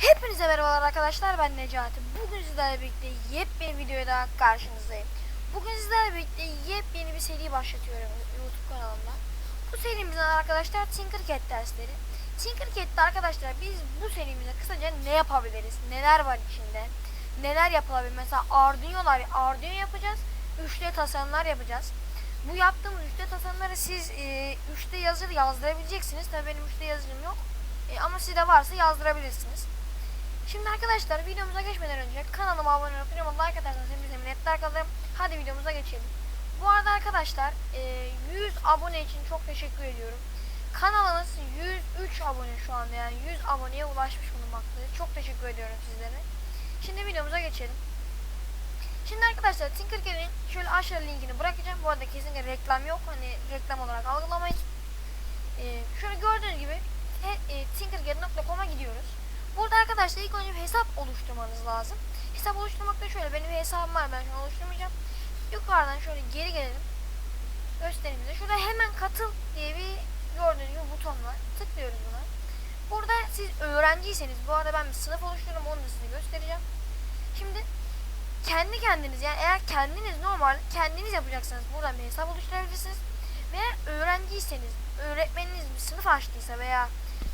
Hepinize merhabalar arkadaşlar ben Necati. Bugün sizlerle birlikte yepyeni videoda karşınızdayım. Bugün sizlerle birlikte yepyeni bir seri başlatıyorum YouTube kanalımda. Bu serimizin adı arkadaşlar Tinkercad dersleri. Tinkercad'de arkadaşlar biz bu serimizde kısaca ne yapabiliriz? Neler var içinde? Neler yapılabilir? Mesela Arduino'lar, Arduino yapacağız. 3D tasarımlar yapacağız. Bu yaptığımız 3D tasarımları siz e, 3D yazır yazdırabileceksiniz. Tabii benim 3D yazılım yok. E, ama sizde varsa yazdırabilirsiniz. Şimdi arkadaşlar videomuza geçmeden önce kanalıma abone olup videoma like atarsanız hepinize minnettar kalırım. Hadi videomuza geçelim. Bu arada arkadaşlar e, 100 abone için çok teşekkür ediyorum. Kanalımız 103 abone şu anda yani 100 aboneye ulaşmış bulunmaktadır. Çok teşekkür ediyorum sizlere. Şimdi videomuza geçelim. Şimdi arkadaşlar Tinkercad'in şöyle aşağı linkini bırakacağım. Bu arada kesinlikle reklam yok. Hani reklam olarak algılamayın. E, şöyle gördüğünüz gibi e, tinkercad.com'a gidiyoruz. Burada arkadaşlar ilk önce bir hesap oluşturmanız lazım. Hesap oluşturmakta şöyle benim bir hesabım var ben şu an oluşturmayacağım. Yukarıdan şöyle geri gelelim. Göstereyim size. Şurada hemen katıl diye bir gördüğünüz gibi buton var. Tıklıyoruz buna. Burada siz öğrenciyseniz bu arada ben bir sınıf oluştururum onu da size göstereceğim. Şimdi kendi kendiniz yani eğer kendiniz normal kendiniz yapacaksanız buradan bir hesap oluşturabilirsiniz. Veya öğrenciyseniz öğretmeniniz bir sınıf açtıysa veya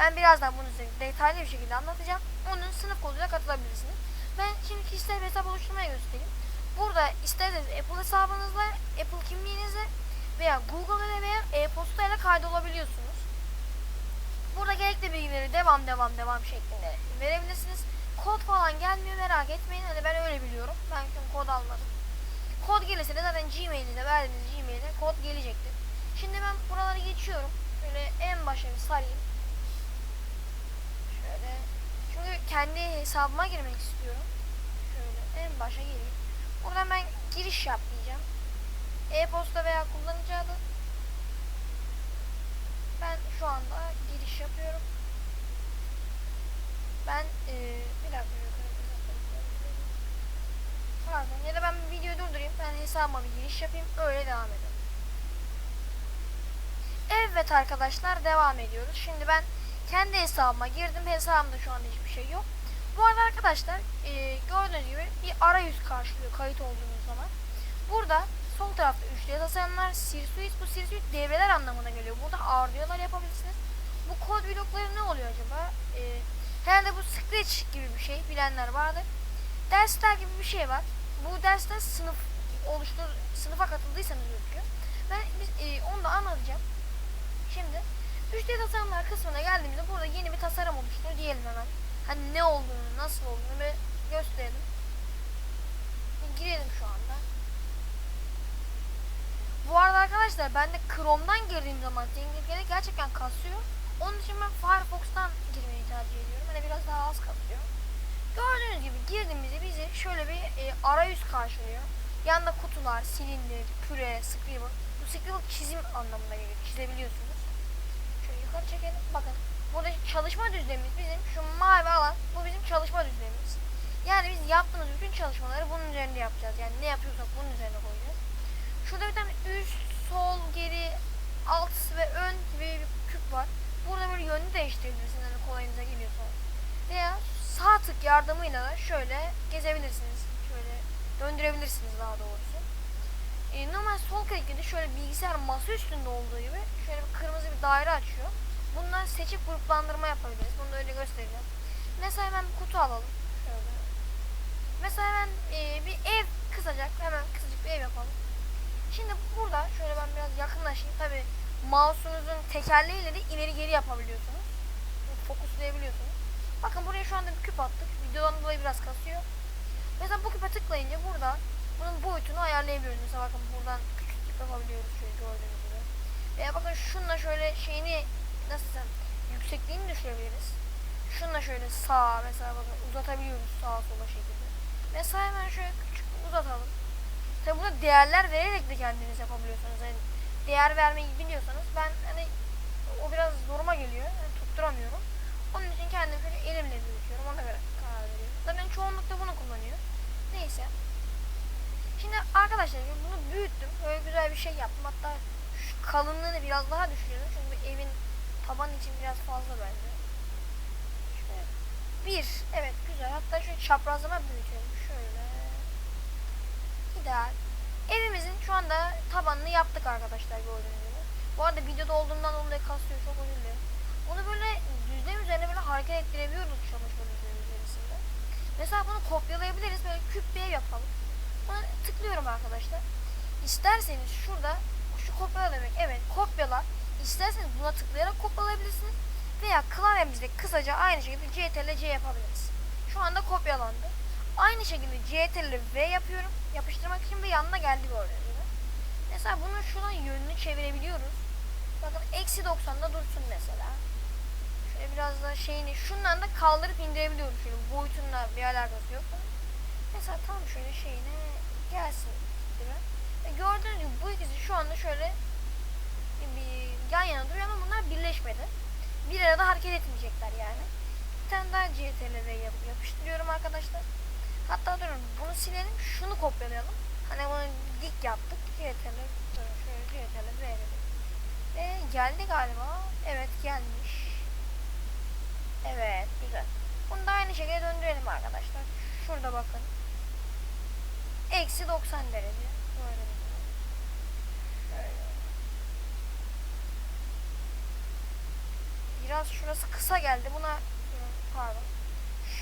ben birazdan bunu size detaylı bir şekilde anlatacağım. Onun sınıf koduyla katılabilirsiniz. Ben şimdi kişisel bir hesap oluşturmaya göstereyim. Burada isterseniz Apple hesabınızla, Apple kimliğinizle veya Google ile veya e-posta ile kaydolabiliyorsunuz. Burada gerekli bilgileri devam devam devam şeklinde verebilirsiniz. Kod falan gelmiyor merak etmeyin. Hani ben öyle biliyorum. Ben çünkü kod almadım. Kod gelirse de zaten Gmail'inize verdiğiniz Gmail'e kod gelecektir. Şimdi ben buraları geçiyorum. Şöyle en başa bir sarayım. Çünkü kendi hesabıma girmek istiyorum. Şöyle en başa geleyim. Buradan ben giriş yap diyeceğim. E-posta veya kullanıcı adı. Ben şu anda giriş yapıyorum. Ben eee bir dakika Pardon ya da ben videoyu durdurayım. Ben hesabıma bir giriş yapayım. Öyle devam edelim. Evet arkadaşlar devam ediyoruz. Şimdi ben kendi hesabıma girdim. Hesabımda şu anda hiçbir şey yok. Bu arada arkadaşlar e, gördüğünüz gibi bir arayüz karşılıyor kayıt olduğunuz zaman. Burada sol tarafta 3D tasarımlar, Sirsuit bu Sirsuit devreler anlamına geliyor. Burada Arduino'lar yapabilirsiniz. Bu kod blokları ne oluyor acaba? E, herhalde bu Scratch gibi bir şey bilenler vardır. Dersler gibi bir şey var. Bu derste sınıf oluştur sınıfa katıldıysanız gözüküyor. Ben biz, e, onu da anlatacağım. Şimdi 3D tasarımlar kısmına geldiğimizde burada yeni bir tasarım oluştur diyelim hemen. Hani ne olduğunu, nasıl olduğunu bir gösterelim. Girelim şu anda. Bu arada arkadaşlar ben de Chrome'dan girdiğim zaman Tinkercad'e gerçekten kasıyor. Onun için ben Firefox'tan girmeyi tercih ediyorum. Hani biraz daha az kasıyor. Gördüğünüz gibi girdiğimizde bizi şöyle bir e, arayüz karşılıyor. Yanında kutular, silindir, küre, scribble. Bu scribble çizim anlamına geliyor. Çizebiliyorsunuz. Yukarı çekelim. Bakın. Burada çalışma düzlemimiz bizim şu mavi alan. Bu bizim çalışma düzlemimiz. Yani biz yaptığımız bütün çalışmaları bunun üzerinde yapacağız. Yani ne yapıyorsak bunun üzerine koyacağız. Şurada bir tane üst, sol, geri, alt ve ön gibi bir küp var. Burada böyle yönünü değiştirebilirsiniz. Hani kolayınıza geliyorsa. Veya sağ tık yardımıyla da şöyle gezebilirsiniz. Şöyle döndürebilirsiniz daha doğrusu. E, normal sol klikle de şöyle bilgisayar masa üstünde olduğu gibi şöyle bir kırmızı bir daire açıyor. Bundan seçip gruplandırma yapabiliriz. Bunu da öyle göstereceğim. Mesela hemen bir kutu alalım. Şöyle. Mesela hemen e, bir ev kısaca hemen kısacık bir ev yapalım. Şimdi burada şöyle ben biraz yakınlaşayım. Tabi mouse'unuzun tekerleğiyle de ileri geri yapabiliyorsunuz. Fokuslayabiliyorsunuz. Bakın buraya şu anda bir küp attık. Videodan dolayı biraz kasıyor. Mesela bu küpe tıklayınca burada bunun boyutunu ayarlayabiliyoruz. Mesela bakın buradan küçük yapabiliyoruz şöyle gördüğünüz gibi. Veya bakın şunla şöyle şeyini nasıl desem yüksekliğini düşürebiliriz. Şunla şöyle sağa mesela bakın uzatabiliyoruz sağa sola şekilde. Mesela hemen şöyle küçük uzatalım. Tabi burada değerler vererek de kendiniz yapabiliyorsunuz. Yani değer vermeyi biliyorsanız ben hani o biraz zoruma geliyor. Yani tutturamıyorum. Onun için kendim şöyle elimle büyütüyorum. Ona göre karar veriyorum. Zaten çoğunlukla bunu kullanıyor. Neyse. Şimdi arkadaşlar şimdi bunu büyüttüm. Böyle güzel bir şey yaptım. Hatta şu kalınlığını biraz daha düşürdüm. Çünkü evin taban için biraz fazla bence. Şöyle 1. Evet güzel. Hatta şu çaprazlama büyütelim. Şöyle. İdeal. Evimizin şu anda tabanını yaptık arkadaşlar gördüğünüz gibi. Bu arada videoda olduğundan dolayı kasıyor çok özür dilerim. Bunu böyle düzlem üzerine böyle hareket ettirebiliyoruz çalışma düzlemi üzerisinde. Mesela bunu kopyalayabiliriz. Böyle küp bir ev yapalım. Buna tıklıyorum arkadaşlar. İsterseniz şurada şu kopyala demek. Evet kopyala. İsterseniz buna tıklayarak kopyalayabilirsiniz. Veya klavyemizde kısaca aynı şekilde CTRL C yapabiliriz. Şu anda kopyalandı. Aynı şekilde CTRL V yapıyorum. Yapıştırmak için ve yanına geldi gördüğünüz gibi. Mesela bunun şuradan yönünü çevirebiliyoruz. Bakın eksi 90'da dursun mesela. Şöyle biraz da şeyini şundan da kaldırıp indirebiliyoruz. Şöyle boyutunla bir alakası yok. Mesela tam şöyle şeyine gelsin gibi. Ve gördüğünüz gibi bu ikisi şu anda şöyle bir yan yana duruyor ama bunlar birleşmedi. Bir arada hareket etmeyecekler yani. Bir tane daha CTRL V yap- yapıştırıyorum arkadaşlar. Hatta durun bunu silelim şunu kopyalayalım. Hani bunu dik yaptık. CTRL şöyle CTRL V dedik. Ve geldi galiba. Evet gelmiş. Evet güzel. Bunu da aynı şekilde döndürelim arkadaşlar. Şurada bakın. Eksi 90 derece. Böyle. Biraz şurası kısa geldi. Buna pardon.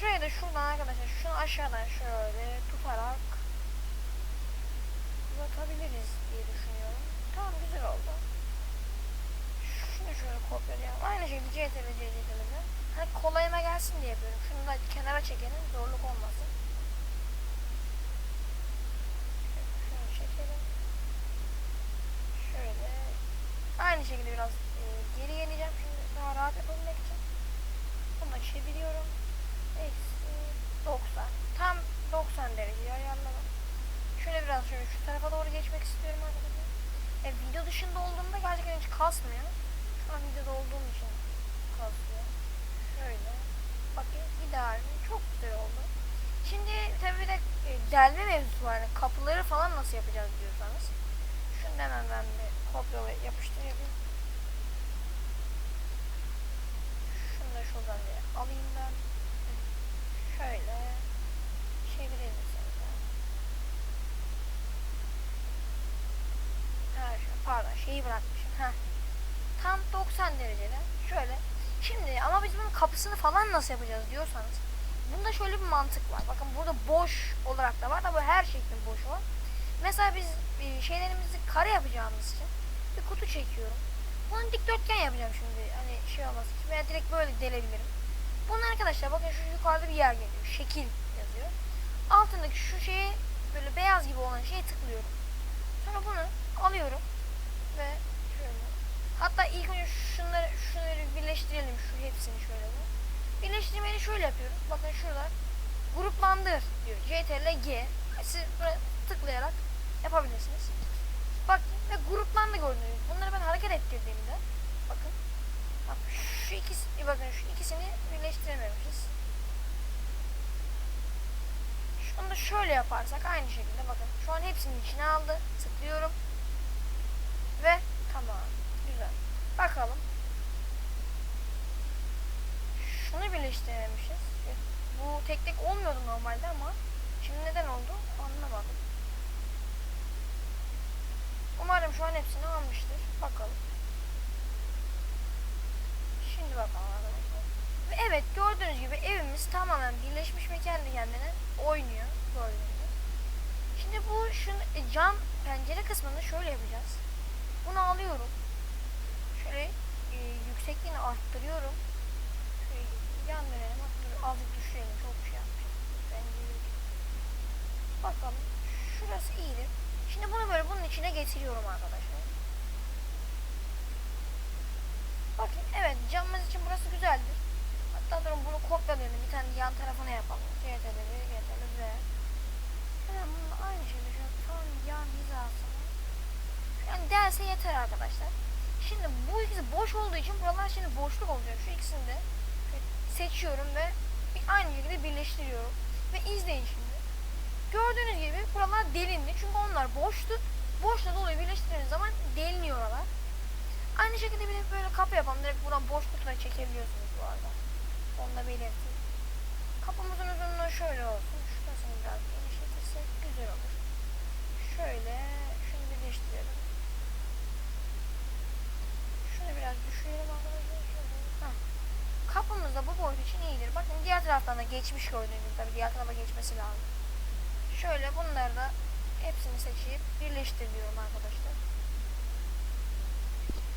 Şuraya da şuradan arkadaşlar şunu aşağıdan şöyle tutarak uzatabiliriz diye düşünüyorum. Tamam güzel oldu. Şunu şöyle kopyalayalım. Aynı şekilde CTRL CTRL'de. Hani kolayıma gelsin diye yapıyorum. Şunu da kenara çekelim. Zorluk olmasın. Şunu çekelim. Şöyle. Aynı şekilde biraz e, geri geleceğim şimdi daha rahat yapabilmek için. Bunu çeviriyorum. Eksi 90. Tam 90 derece ayarladım. Şöyle biraz şöyle şu tarafa doğru geçmek istiyorum arkadaşlar. E, video dışında olduğumda gerçekten hiç kasmıyor. Şu an videoda olduğum için kasıyor. Şöyle. Bakın ideal. Çok güzel oldu. Şimdi tabii bir de e, delme mevzusu var. Yani kapıları falan nasıl yapacağız diyorsanız. Hemen ben bir kopyala yapıştırayım. Şunu da şuradan bir alayım ben. Şöyle çevirelim mesela. Ha, şu- pardon şeyi bırakmışım. Ha. Tam 90 derecede. Şöyle. Şimdi ama biz bunun kapısını falan nasıl yapacağız diyorsanız. Bunda şöyle bir mantık var. Bakın burada boş olarak da var bu her şeklin boşu var. Mesela biz e, şeylerimizi kare yapacağımız için bir kutu çekiyorum. Bunu dikdörtgen yapacağım şimdi. Hani şey için. Veya direkt böyle delebilirim. Bunu arkadaşlar bakın şu yukarıda bir yer geliyor. Şekil yazıyor. Altındaki şu şeye böyle beyaz gibi olan şeye tıklıyorum. Sonra bunu alıyorum ve şöyle. Hatta ilk önce şunları şunları birleştirelim şu hepsini şöyle bir. Birleştirmeyi şöyle yapıyoruz. Bakın şurada gruplandır diyor. CTRL G. Siz tıklayarak yapabilirsiniz. Bak ve gruplandı gördüğünüz gibi. Bunları ben hareket ettirdiğimde bakın bak şu ikisi bakın şu ikisini birleştirememişiz. Şunu da şöyle yaparsak aynı şekilde bakın. Şu an hepsinin içine aldı. Tıklıyorum. Ve tamam. Güzel. Bakalım. Şunu birleştirememişiz. Bu tek tek olmuyordu normalde ama şimdi neden oldu anlamadım. Umarım şu an hepsini almıştır. Bakalım. Şimdi bakalım arkadaşlar. Ve evet gördüğünüz gibi evimiz tamamen birleşmiş ve kendi kendine oynuyor. Gördüğünüz gibi. Şimdi bu şunu, e, cam pencere kısmını şöyle yapacağız. Bunu alıyorum. Şöyle e, yüksekliğini arttırıyorum. Şöyle yan dönelim. Azıcık düşürelim. Çok şey yapmışım. Bakalım. Şurası iyidir. Şimdi bunu böyle bunun içine getiriyorum arkadaşlar. Bakın evet camımız için burası güzeldir. Hatta durun bunu kopyalayalım. Bir tane yan tarafına yapalım. CTRL, CTRL ve hemen bunu aynı şekilde şöyle tam yan hizasına yani derse yeter arkadaşlar. Şimdi bu ikisi boş olduğu için buralar şimdi boşluk oluyor. Şu ikisini de seçiyorum ve aynı şekilde birleştiriyorum. Ve izleyin şimdi. Gördüğünüz gibi buralar delindi. Çünkü onlar boştu. Boşla dolayı birleştirdiğiniz zaman deliniyor oralar. Aynı şekilde bir de böyle kapı yapalım. Direkt buradan boş kutuya çekebiliyorsunuz bu arada. Onu da belirteyim. Kapımızın uzunluğu şöyle olsun. Şurasını biraz genişletirsek güzel olur. Şöyle şunu birleştirelim. Şunu biraz düşürelim arkadaşlar. Kapımız da bu boyut için iyidir. Bakın diğer taraftan da geçmiş gördüğünüz. Tabii diğer tarafa geçmesi lazım. Şöyle bunları da hepsini seçip birleştir diyorum arkadaşlar.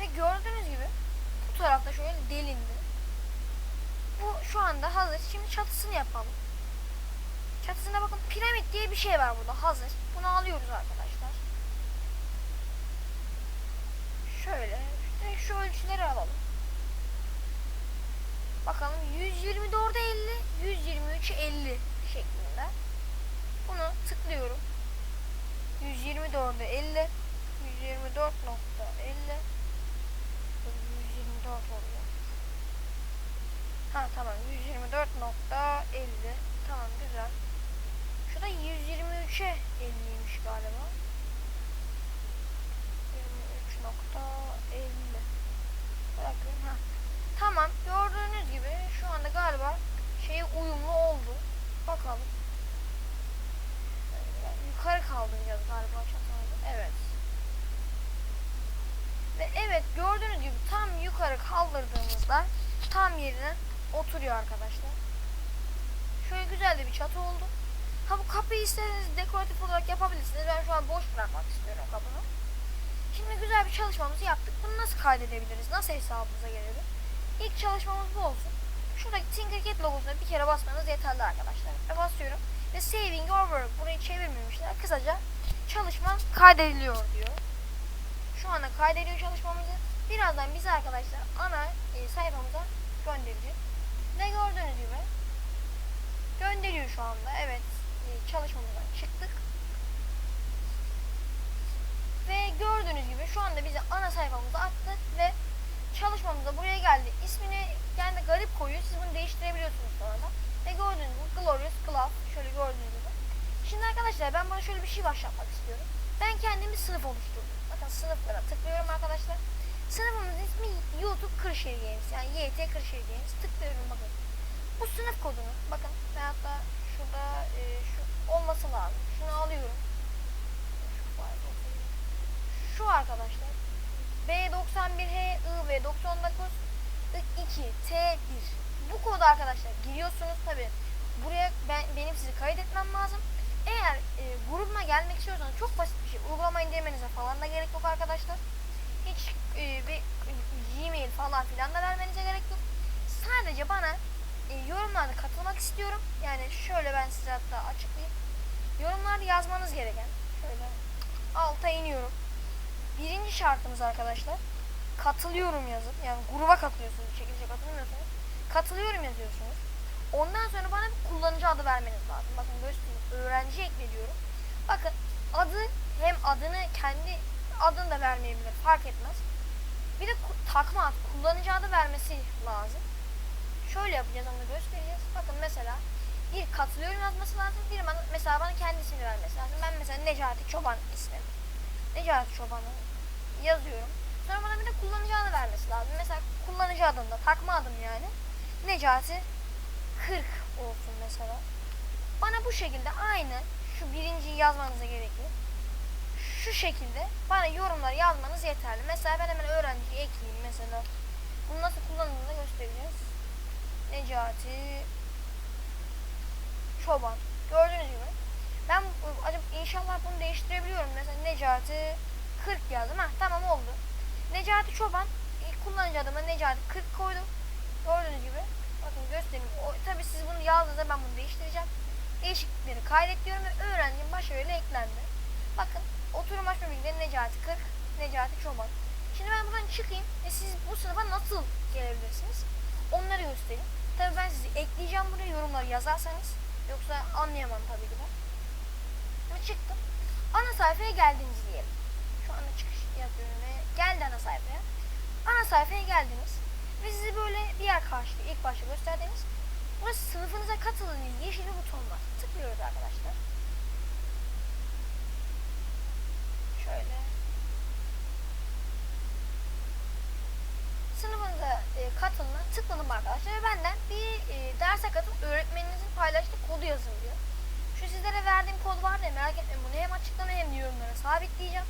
Ve gördüğünüz gibi bu tarafta şöyle delindi. Bu şu anda hazır. Şimdi çatısını yapalım. Çatısında bakın piramit diye bir şey var burada hazır. Bunu alıyoruz arkadaşlar. Şöyle direkt şu ölçüleri alalım. Bakalım 124'e 50, 123'e 50 şeklinde. Bunu tıklıyorum. 124'e 50, 124.50 124 oluyor. Ha tamam 124.50 tamam güzel. Şu da 123'e 50'ymiş galiba. 23.50 Bırakın ha. Tamam gördüğünüz gibi şu anda galiba şeye uyumlu oldu. Bakalım. Yukarı kaldıracağız galiba çatalı. Evet. Ve evet gördüğünüz gibi tam yukarı kaldırdığımızda tam yerine oturuyor arkadaşlar. Şöyle güzel de bir çatı oldu. Ha bu kapıyı isterseniz dekoratif olarak yapabilirsiniz. Ben şu an boş bırakmak istiyorum kapını. Şimdi güzel bir çalışmamızı yaptık. Bunu nasıl kaydedebiliriz? Nasıl hesabımıza gelebilir? İlk çalışmamız bu olsun. Şuradaki Tinkercad logosuna bir kere basmanız yeterli arkadaşlar. Ve basıyorum. Ve saving or work. Burayı çevirmemişler. Kısaca çalışma kaydediliyor diyor. Şu anda kaydediyor çalışmamızı. Birazdan bizi arkadaşlar ana e, sayfamıza gönderecek. Ve gördüğünüz gibi gönderiyor şu anda. Evet e, çalışmamızdan çıktık. Ve gördüğünüz gibi şu anda bizi ana sayfamıza attı ve çalışmamız da buraya geldi. İsmini kendi garip koyuyor. Siz bunu değiştirebiliyorsunuz sonra. Ve gördüğünüz gibi Glorious Club. Şöyle gördüğünüz gibi. Şimdi arkadaşlar ben buna şöyle bir şey başlatmak istiyorum. Ben kendimi sınıf oluşturdum. Bakın sınıflara tıklıyorum arkadaşlar. Sınıfımızın YouTube Kırşehir Games. Yani YT Kırşehir Games. Tıklıyorum bakın. Bu sınıf kodunu bakın ben hatta şurada e, şu olması lazım. Şunu alıyorum. Şu arkadaşlar. B91H I 99 I2 T1 bu kodu arkadaşlar giriyorsunuz tabi buraya ben benim sizi kaydetmem lazım eğer e, grubuma gelmek istiyorsanız çok basit bir şey uygulama indirmenize falan da gerek yok arkadaşlar hiç e, bir gmail falan filan da vermenize gerek yok. Sadece bana e, yorumlarda katılmak istiyorum. Yani şöyle ben size hatta açıklayayım. Yorumlarda yazmanız gereken şöyle alta iniyorum. Birinci şartımız arkadaşlar katılıyorum yazıp yani gruba katılıyorsunuz çekilişe katılmıyorsunuz. Katılıyorum yazıyorsunuz. Ondan sonra bana bir kullanıcı adı vermeniz lazım. Bakın göstereyim. Öğrenci ekliyorum. Bakın adı hem adını kendi adını da vermeyebilir fark etmez bir de takma ad kullanıcı adı vermesi lazım şöyle yapacağız onu göstereceğiz bakın mesela bir katılıyorum yazması lazım bir bana, mesela bana kendi ismini vermesi lazım ben mesela Necati Çoban ismim Necati Çoban'ı yazıyorum Sonra bana bir de kullanıcı adı vermesi lazım. Mesela kullanıcı adında takma adım yani. Necati 40 olsun mesela. Bana bu şekilde aynı şu birinciyi yazmanıza gerek yok. Şu şekilde bana yorumlar yazmanız yeterli. Mesela ben hemen öğrenciyi ekleyeyim mesela. Bunu nasıl kullanıldığını göstereceğiz. Necati Çoban. Gördüğünüz gibi. Ben acaba inşallah bunu değiştirebiliyorum. Mesela Necati 40 yazdım. Ha tamam oldu. Necati Çoban kullanıcı adımı Necati 40 koydum. Gördüğünüz gibi. Bakın göstereyim. O, tabii siz bunu yazdığınızda ben bunu değiştireceğim. Değişiklikleri kaydediyorum ve öğrencim başarıyla eklendi. Bakın oturum açma bilgileri Necati 40, Necati Çoban. Şimdi ben buradan çıkayım ve siz bu sınıfa nasıl gelebilirsiniz? Onları göstereyim. Tabii ben sizi ekleyeceğim buraya yorumları yazarsanız. Yoksa anlayamam tabii ki de. Şimdi çıktım. Ana sayfaya geldiniz diyelim. Şu anda çıkış yapıyorum ve geldi ana sayfaya. Ana sayfaya geldiniz ve sizi böyle bir yer karşılıyor. İlk başta gösterdiğiniz. Burası sınıfınıza katılın yeşil bir buton var. Tıklıyoruz arkadaşlar. Şöyle. Sınıfınıza e, katılın, tıkladım arkadaşlar ve benden bir e, derse katıl öğretmeninizin paylaştığı kodu yazın diyor. Şu sizlere verdiğim kod var diye merak etmeyin. Bunu hem açıklama hem yorumlara sabitleyeceğim.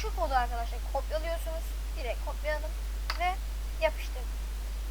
Şu kodu arkadaşlar kopyalıyorsunuz. Direkt kopyaladım ve yapıştırdım.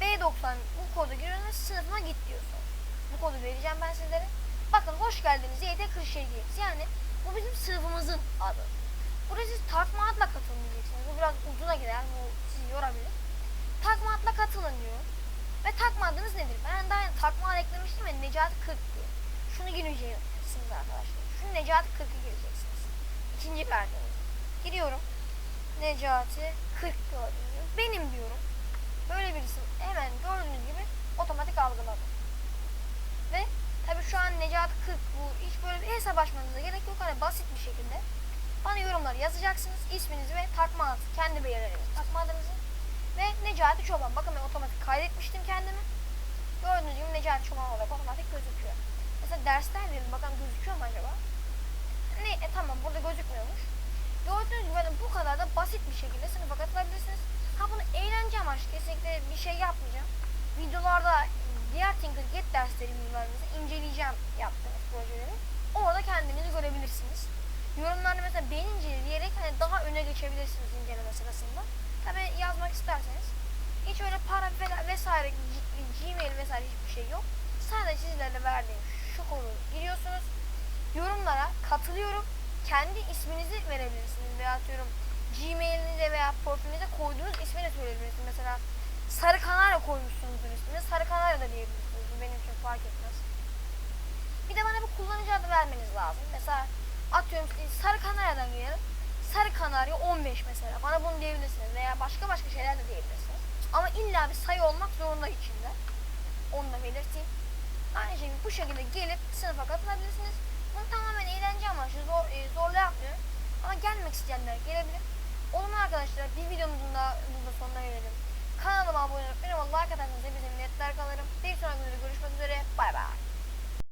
B90 bu kodu giriyorsunuz sınıfına git diyorsunuz. Bu kodu vereceğim ben sizlere. Bakın hoş geldiniz YT Kırşehir Yani bu bizim sınıfımızın adı. Buraya siz takma adla katılmayacaksınız. Bu biraz uzuna gider. Bu sizi yorabilir. Takma adla katılın diyor. Ve takma adınız nedir? Ben daha yeni takma ad eklemiştim ya Necati 40 diye. Şunu gireceksiniz arkadaşlar. Şu Necati 40'ı gireceksiniz. İkinci verdiğiniz. Giriyorum. Necati 40 gördüğünüz gibi. Benim diyorum. Böyle birisi hemen gördüğünüz gibi otomatik algıladı. Ve tabii şu an Necati 40 bu hiç böyle bir hesap açmanıza gerek yok. Hani basit bir şekilde bana yorumlar yazacaksınız. İsminizi ve takma ad, kendi belirlerinizi, takma adınızı ve Necati Çoban. Bakın ben otomatik kaydetmiştim kendimi. Gördüğünüz gibi Necati Çoban olarak otomatik gözüküyor. Mesela dersler diyelim bakalım gözüküyor mu acaba? Ne, e, tamam burada gözükmüyormuş. Gördüğünüz gibi böyle bu kadar da basit bir şekilde sınıfa katılabilirsiniz. Ha bunu eğlence amaçlı kesinlikle bir şey yapmayacağım. Videolarda diğer Videolarımızı inceleyeceğim yaptığımız projeleri. Orada kendinizi görebilirsiniz. Yorumlarda mesela beğenince diyerek hani daha öne geçebilirsiniz inceleme sırasında. Tabi yazmak isterseniz hiç öyle para vesaire Gmail vesaire hiçbir şey yok. Sadece sizlerle verdiğim şu kodu giriyorsunuz. Yorumlara katılıyorum. Kendi isminizi verebilirsiniz veya atıyorum Gmail'inize veya profilinize koyduğunuz ismi de söyleyebilirsiniz. Mesela Sarı Kanarya koymuşsunuzdur ismini. Sarı Kanarya da diyebilirsiniz. Fark etmez. Bir de bana bir kullanıcı adı vermeniz lazım. Mesela atıyorum Sarı Kanarya'dan girelim. Sarı Kanarya 15 mesela. Bana bunu diyebilirsiniz veya başka başka şeyler de diyebilirsiniz. Ama illa bir sayı olmak zorunda içinde. Onu da belirteyim. Aynı şekilde bu şekilde gelip sınıfa katılabilirsiniz. Bunu tamamen eğlence amaçlı zor, e, zorla yapmıyorum. Ama gelmek isteyenler gelebilir. O zaman arkadaşlar bir videomuzun da burada sonuna gelelim. Kanalıma abone olup benim like atarsanız hepinize minnettar kalırım. Bir sonraki videoda görüşmek üzere. Bay bay.